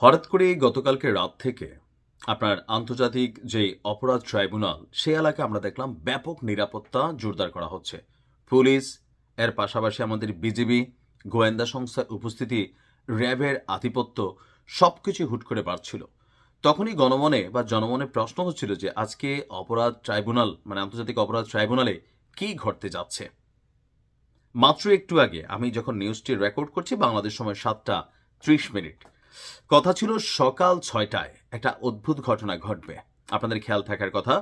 হঠাৎ করে গতকালকে রাত থেকে আপনার আন্তর্জাতিক যে অপরাধ ট্রাইব্যুনাল সে এলাকায় আমরা দেখলাম ব্যাপক নিরাপত্তা জোরদার করা হচ্ছে। পুলিশ, এর পাশাপাশি আমাদের বিজিবি, গোয়েন্দা সংস্থার উপস্থিতি, র্যাবের আধিপত্য সব কিছু হুট করে বাড়ছিল। তখনই গণমনে বা জনমনে প্রশ্ন হচ্ছিল যে আজকে অপরাধ ট্রাইব্যুনাল মানে আন্তর্জাতিক অপরাধ ট্রাইব্যুনালে কি ঘটতে যাচ্ছে? মাত্র একটু আগে আমি যখন নিউজটি রেকর্ড করছি, বাংলাদেশ সময় সাতটা ত্রিশ মিনিট। কথা ছিল সকাল ছয়টায় একটা অদ্ভুত ঘটনা ঘটবে। আপনাদের খেয়াল থাকার কথা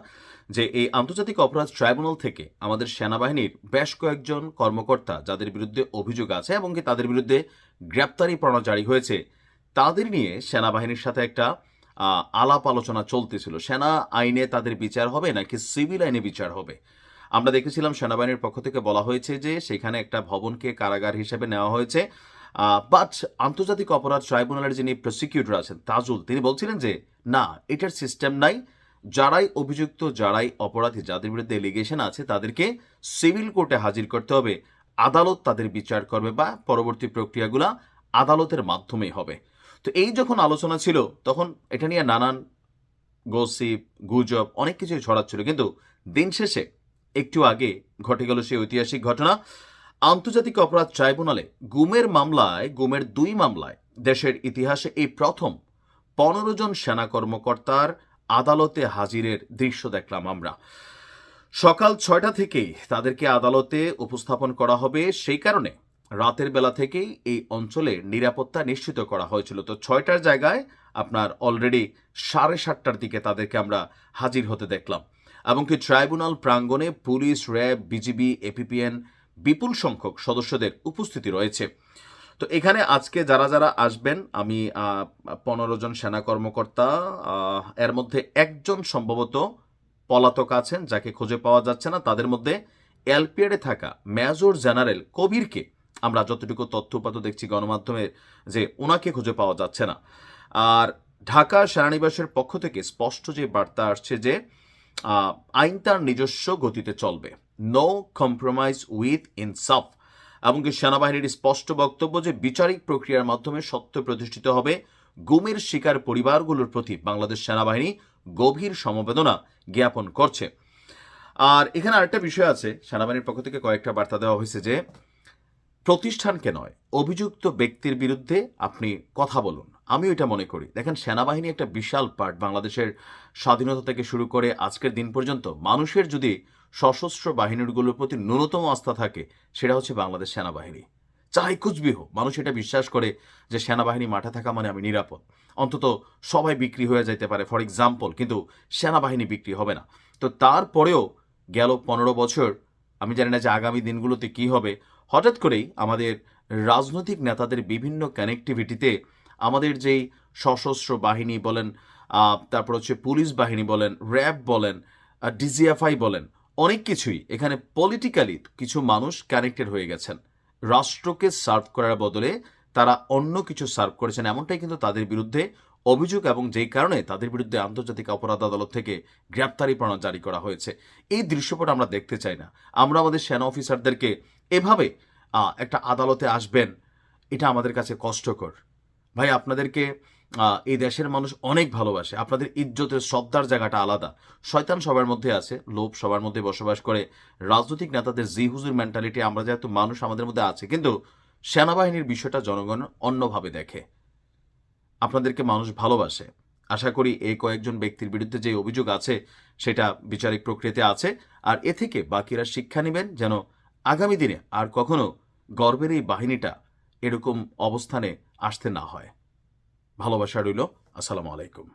যে এই আন্তর্জাতিক অপরাধ ট্রাইব্যুনাল থেকে আমাদের সেনাবাহিনীর বেশ কয়েকজন কর্মকর্তা যাদের বিরুদ্ধে অভিযোগ আছে এবং কি তাদের বিরুদ্ধে গ্রেপ্তারি পরোয়ানা জারি হয়েছে, তাদের নিয়ে সেনাবাহিনীর সাথে একটা আলাপ আলোচনা চলতেছিল। সেনা আইনে তাদের বিচার হবে নাকি সিভিল আইনে বিচার হবে? আমরা দেখেছিলাম সেনাবাহিনীর পক্ষ থেকে বলা হয়েছে যে সেখানে একটা ভবনকে কারাগার হিসেবে নেওয়া হয়েছে। বাট আন্তর্জাতিক অপরাধ ট্রাইব্যুনালের যিনি প্রসিকিউটর আছেন তাজুল, তিনি বলছিলেন যে, না, এটার সিস্টেম নাই। যারাই অভিযুক্ত, যারাই অপরাধী, যাদের বিরুদ্ধে এলিগেশন আছে, তাদেরকে সিভিল কোর্টে হাজির করতে হবে। আদালত তাদের বিচার করবে বা পরবর্তী প্রক্রিয়াগুলা আদালতের মাধ্যমেই হবে। তো এই যখন আলোচনা ছিল, তখন এটা নিয়ে নানান গসিপ গুজব, অনেক কিছুই ছড়াচ্ছিল। কিন্তু দিন শেষে, একটু আগে ঘটে গেল সেই ঐতিহাসিক ঘটনা। আন্তর্জাতিক অপরাধ ট্রাইব্যুনালে গুমের মামলায়, গুমের দুই মামলায় দেশের ইতিহাসে এই প্রথম পনেরো জন সেনা কর্মকর্তার আদালতে হাজিরের দৃশ্য দেখলাম আমরা। সকাল ছয়টা থেকেই তাদেরকে আদালতে উপস্থাপন করা হবে। সেই কারণে রাতের বেলা থেকেই এই অঞ্চলে নিরাপত্তা নিশ্চিত করা হয়েছিল। তো ছয়টার জায়গায় আপনার অলরেডি সাড়ে সাতটার দিকে তাদেরকে আমরা হাজির হতে দেখলাম। এমনকি ট্রাইব্যুনাল প্রাঙ্গণে পুলিশ, র্যাব, বিজিবি, এপিপিএন বিপুল সংখ্যক সদস্যদের উপস্থিতি রয়েছে। তো এখানে আজকে যারা যারা আসবেন, আমি পনেরো জন সেনা কর্মকর্তা এর মধ্যে একজন সম্ভবত পলাতক আছেন, যাকে খুঁজে পাওয়া যাচ্ছে না। তাদের মধ্যে এলপিআরে থাকা মেজর জেনারেল কবিরকে আমরা যতটুকু তথ্য দেখছি গণমাধ্যমে যে ওনাকে খুঁজে পাওয়া যাচ্ছে না। আর ঢাকা সেনানিবাসের পক্ষ থেকে স্পষ্ট যে বার্তা আসছে যে আইন তার নিজস্ব গতিতে চলবে। নো কম্প্রোমাইজ উইথ ইনসাফ এমনকি সেনাবাহিনীর স্পষ্ট বক্তব্য যে বিচারিক প্রক্রিয়ার মাধ্যমে সত্য প্রতিষ্ঠিত হবে, গুমের শিকার পরিবারগুলোর প্রতি বাংলাদেশ সেনাবাহিনী গভীর সমবেদনা জ্ঞাপন করছে। আর এখানে আরেকটা বিষয় আছে, সেনাবাহিনীর পক্ষ থেকে কয়েকটা বার্তা দেওয়া হয়েছে যে প্রতিষ্ঠানকে নয়, অভিযুক্ত ব্যক্তির বিরুদ্ধে আপনি কথা বলুন। আমি এটা মনে করি। দেখেন, সেনাবাহিনী একটা বিশাল পার্ট বাংলাদেশের স্বাধীনতা থেকে শুরু করে আজকের দিন পর্যন্ত মানুষের যদি সশস্ত্র বাহিনীগুলোর প্রতি ন্যূনতম আস্থা থাকে, সেটা হচ্ছে বাংলাদেশ সেনাবাহিনী। চাই কুচবি হোক মানুষ এটা বিশ্বাস করে যে সেনাবাহিনী মাঠে থাকা মানে আমি নিরাপদ। অন্তত সবাই বিক্রি হয়ে যাইতে পারে, ফর এক্সাম্পল, কিন্তু সেনাবাহিনী বিক্রি হবে না। তো তারপরেও গেল পনেরো বছর, আমি জানি না যে আগামী দিনগুলোতে কি হবে, হঠাৎ করেই আমাদের রাজনৈতিক নেতাদের বিভিন্ন কানেক্টিভিটিতে আমাদের যেই সশস্ত্র বাহিনী বলেন তারপর হচ্ছে পুলিশ বাহিনী বলেন, র্যাব বলেন ডিজিএফআই বলেন অনেক কিছুই। এখানে পলিটিক্যালি কিছু মানুষ কানেক্টেড হয়ে গেছেন। রাষ্ট্রকে সার্ভ করার বদলে তারা অন্য কিছু সার্ভ করেছেন। এমনটাই কিন্তু তাদের বিরুদ্ধে অভিযোগ এবং যেই কারণে তাদের বিরুদ্ধে আন্তর্জাতিক অপরাধ আদালত থেকে গ্রেপ্তারি পরোয়ানা জারি করা হয়েছে। এই দৃশ্যপট আমরা দেখতে চাই না। আমরা আমাদের সেনা অফিসারদেরকে এভাবে একটা আদালতে আসবেন, এটা আমাদের কাছে কষ্টকর। ভাই, আপনাদেরকে এই দেশের মানুষ অনেক ভালোবাসে। আপনাদের ইজ্জতের শ্রদ্ধার জায়গাটা আলাদা। শয়তান সবার মধ্যে আছে, লোভ সবার মধ্যে বসবাস করে। রাজনৈতিক নেতাদের জি হুজুর মেন্টালিটি আমরা যেহেতু মানুষ, আমাদের মধ্যে আছে। কিন্তু সেনাবাহিনীর বিষয়টা জনগণ অন্যভাবে দেখে। আপনাদেরকে মানুষ ভালোবাসে। আশা করি এই কয়েকজন ব্যক্তির বিরুদ্ধে যে অভিযোগ আছে, সেটা বিচারিক প্রক্রিয়াতে আছে। আর এ থেকে বাকিরা শিক্ষা নেবেন যেন আগামী দিনে আর কখনো গর্বের এই বাহিনীটা এরকম অবস্থানে আসতে না হয়। ভালোবাসা রইল। আসসালামু আলাইকুম।